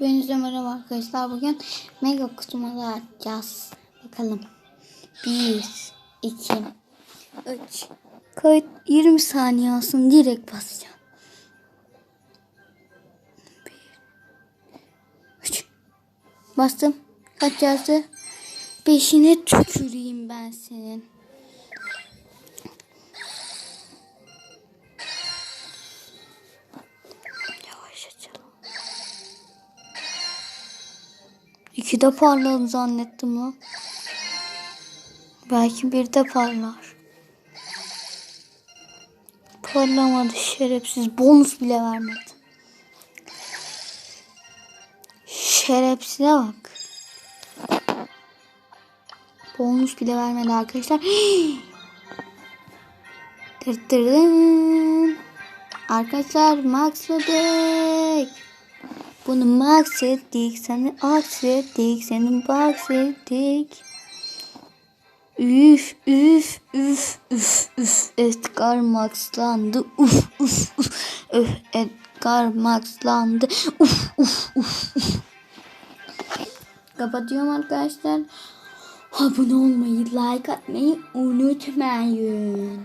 Hepinize merhaba arkadaşlar. Bugün mega kutumalı açacağız. Bakalım. 1, 2, 3. Kayıt 20 saniye olsun. Direkt basacağım. 1, 3. Bastım. Kaç yazdı? Beşine tüküreyim ben senin. İki de parladı zannettim lan. Belki bir de parlar. Parlamadı şerefsiz. Bonus bile vermedi. Şerefsize bak. Bonus bile vermedi arkadaşlar. Tırtırın. Arkadaşlar maksadık. Bunu max ettik. Seni aks ettik. Seni box ettik. Üf üf üf üf üf. Edgar maxlandı. Uf uf uf. Öf Edgar maxlandı. Uf uf uf uf. Kapatıyorum arkadaşlar. Abone olmayı, like atmayı unutmayın.